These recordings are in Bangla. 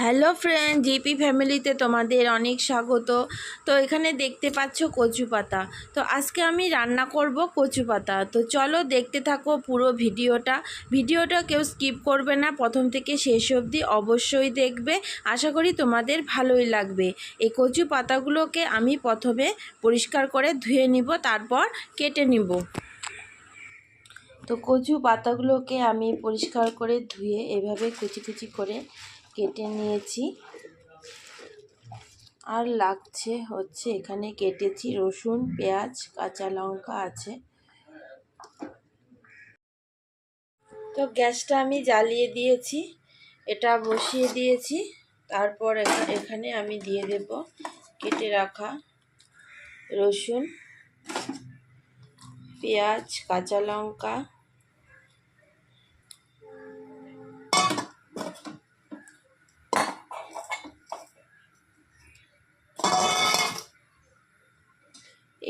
হ্যালো ফ্রেন্ড, জিপি ফ্যামিলিতে তোমাদের অনেক স্বাগত। তো এখানে দেখতে পাচ্ছ কচু পাতা। তো আজকে আমি রান্না করব কচু পাতা। তো চলো দেখতে থাকো পুরো ভিডিওটা। ভিডিওটা কেউ স্কিপ করবে না, প্রথম থেকে শেষ অবধি অবশ্যই দেখবে। আশা করি তোমাদের ভালোই লাগবে। এই কচু পাতাগুলোকে আমি প্রথমে পরিষ্কার করে ধুয়ে নিব, তারপর কেটে নিব। তো কচু পাতাগুলোকে আমি পরিষ্কার করে ধুয়ে এভাবে কুচি কুচি করে কেটে নিয়েছি। আর লাগছে হচ্ছে এখানে কেটেছি রসুন, পেঁয়াজ, কাঁচা লঙ্কা আছে। তো গ্যাসটা আমি জ্বালিয়ে দিয়েছি, এটা বসিয়ে দিয়েছি। তারপর এখা- এখানে আমি দিয়ে দেব কেটে রাখা রসুন, পেঁয়াজ, কাঁচা লঙ্কা।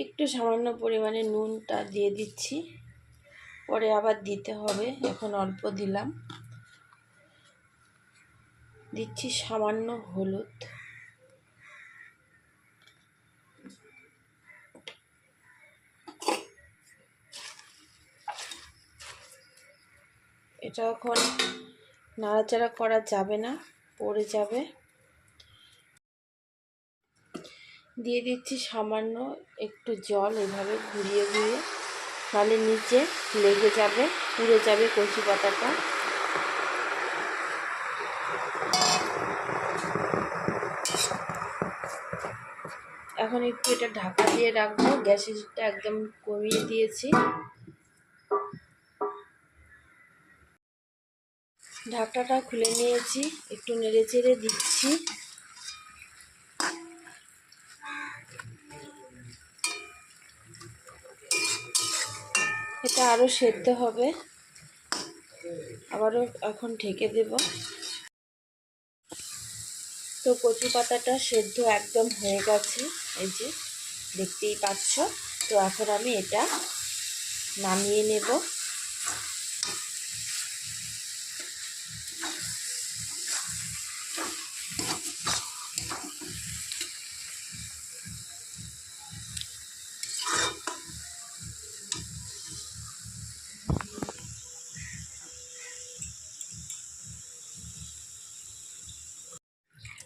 একটু সামান্য পরিমাণে নুনটা দিয়ে দিচ্ছি। পরে আবার দিতে হবে, এখন অল্প দিলাম। দিচ্ছি সামান্য হলুদ। এটা এখন নাড়াচাড়া করা যাবে না, পড়ে যাবে। দিয়ে দিচ্ছি সামান্য একটু জল এভাবে ঘুরিয়ে ঘুরিয়ে। তাহলে নিচে লেগে যাবে, পুড়ে যাবে কচি পাতাটা। এখন একটু এটা ঢাকা দিয়ে রাখব, গ্যাসেরটা একদম কমিয়ে দিয়েছি। ঢাকনাটা খুলে নিয়েছি, একটু নেড়ে চেড়ে দিচ্ছি। এটা আরও সেদ্ধ হবে। আবারও এখন ঢেকে দেব। তো কচু পাতাটা সেদ্ধ একদম হয়ে গেছে, এই যে দেখতেই পাচ্ছ। তো এখন আমি এটা নামিয়ে নেব।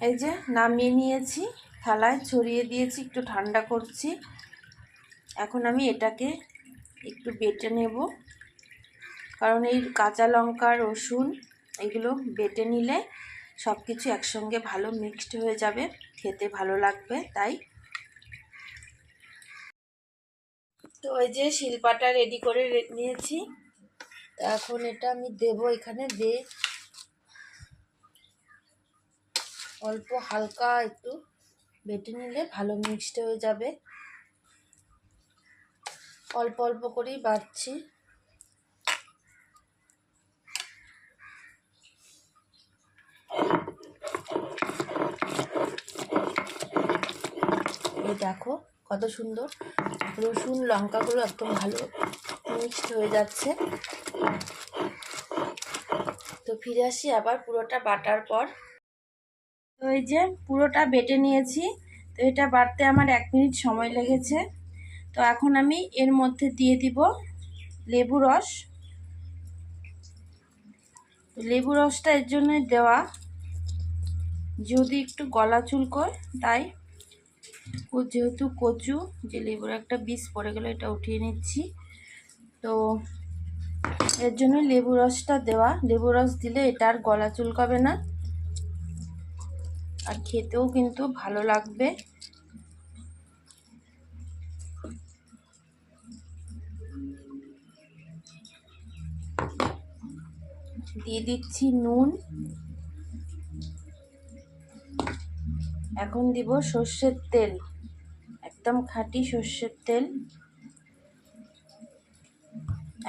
এই যে নামিয়ে নিয়েছি, থালায় ছড়িয়ে দিয়েছি, একটু ঠান্ডা করছি। এখন আমি এটাকে একটু বেটে নেব। কারণ এই কাঁচা লঙ্কা, রসুন এগুলো বেটে নিলে সব কিছু একসঙ্গে ভালো মিক্সড হয়ে যাবে, খেতে ভালো লাগবে, তাই। তো ওই যে শিলপাটা রেডি করে নিয়েছি। এখন এটা আমি দেব এখানে দিয়ে। অল্প হালকা একটু বেটে নিলে ভালো মিক্সড হয়ে যাবে। অল্প অল্প করেই বাড়ছি। দেখো কত সুন্দর রসুন লঙ্কাগুলো একদম ভালো মিক্সড হয়ে যাচ্ছে। তো ফিরে আসি আবার পুরোটা বাটার পর। তো এই যে পুরোটা বেটে নিয়েছি। তো এটা বাড়তে আমার এক মিনিট সময় লেগেছে। তো এখন আমি এর মধ্যে দিয়ে দিব লেবু রস। লেবু রসটা এর জন্যই দেওয়া। যদি একটু গলা চুলকোয়, তাই। যেহেতু কচু, যে লেবুর একটা বীজ পড়ে গেলো, এটা উঠিয়ে নিচ্ছি। তো এর জন্য লেবু রসটা দেওয়া। লেবু রস দিলে এটা আর গলা চুলকাবে না। আর খেতেও কিন্তু ভালো লাগবে। দিয়ে দিচ্ছি নুন। এখন দিব সর্ষের তেল, একদম খাঁটি সর্ষের তেল।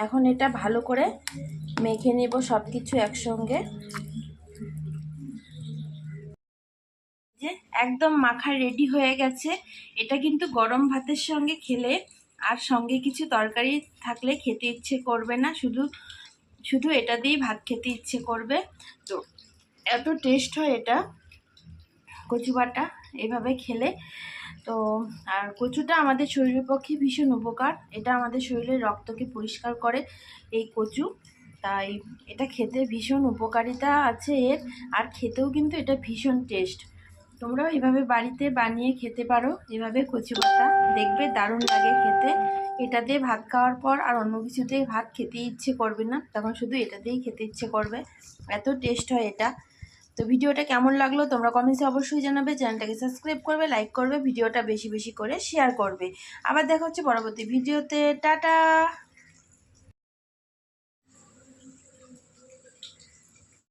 এখন এটা ভালো করে মেখে নেব সব কিছু একসঙ্গে। একদম মাখা রেডি হয়ে গেছে। এটা কিন্তু গরম ভাতের সঙ্গে খেলে আর সঙ্গে কিছু তরকারি থাকলে খেতে ইচ্ছে করবে না। শুধু শুধু এটা দিয়েই ভাত খেতে ইচ্ছে করবে। তো এত টেস্ট হয় এটা। কচু বাটা এভাবে খেলে। তো, আর কচুটা আমাদের শরীরের পক্ষে ভীষণ উপকার। এটা আমাদের শরীরের রক্তকে পরিষ্কার করে এই কচু। তাই এটা খেতে ভীষণ উপকারিতা আছে এর। আর খেতেও কিন্তু এটা ভীষণ টেস্ট তোমরাও এভাবে বাড়িতে বানিয়ে খেতে পারো, এভাবে কচু পাতা। দেখবে দারুণ লাগে খেতে। এটা দিয়ে ভাত খাওয়ার পর আর অন্য কিছুতে ভাত খেতে ইচ্ছে করবে না। তখন শুধু এটা দিয়েই খেতে ইচ্ছে করবে। এত টেস্ট হয় এটা। তো ভিডিওটা কেমন লাগল তোমরা কমেন্টসে অবশ্যই জানাবে। চ্যানেলটাকে সাবস্ক্রাইব করবে লাইক করবে, ভিডিওটা বেশি বেশি করে শেয়ার করবে। আবার দেখা হচ্ছে পরবর্তী ভিডিওতে। টাটা!